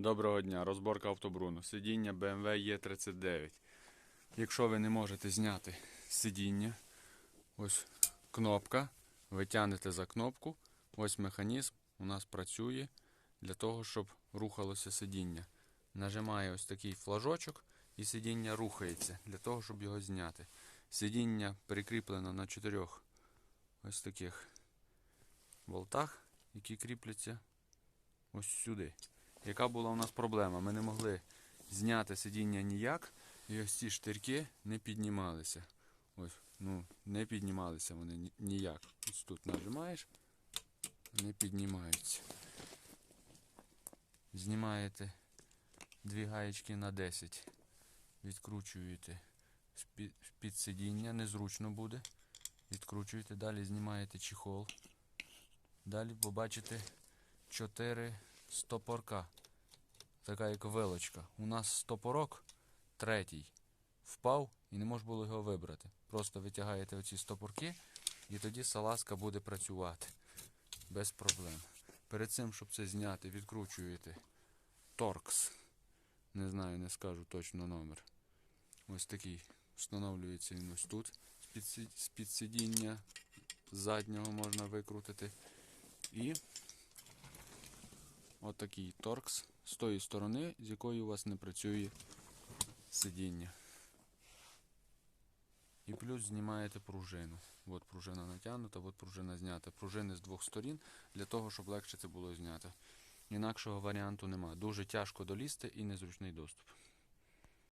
Доброго дня, розборка автобруну. Сидіння BMW E39. Якщо ви не можете зняти сидіння, ось кнопка, ви тягнете за кнопку, ось механізм у нас працює для того, щоб рухалося сидіння. Нажимає ось такий флажочок і сидіння рухається для того, щоб його зняти. Сидіння прикріплено на чотирьох ось таких болтах, які кріпляться ось сюди. Яка була у нас проблема? Ми не могли зняти сидіння ніяк, і ось ці штирки не піднімалися. Ось, ну, не піднімалися вони ніяк. Ось тут нажимаєш, не піднімаються. Знімаєте дві гаєчки на 10. Відкручуєте з-під сидіння, незручно буде. Відкручуєте, далі знімаєте чехол. Далі побачите 4 стопорка. Така як вилочка. У нас стопорок третій впав і не можна було його вибрати. Просто витягаєте оці стопорки і тоді салазка буде працювати без проблем. Перед цим, щоб це зняти, відкручуєте торкс. Не знаю, не скажу точно номер. Ось такий. Встановлюється він ось тут. З-під з-під сидіння заднього можна викрутити. І отакий торкс з тої сторони, з якої у вас не працює сидіння. І плюс знімаєте пружину. От пружина натягнута, от пружина знята. Пружини з двох сторін для того, щоб легше це було зняти. Інакшого варіанту нема. Дуже тяжко долізти і незручний доступ.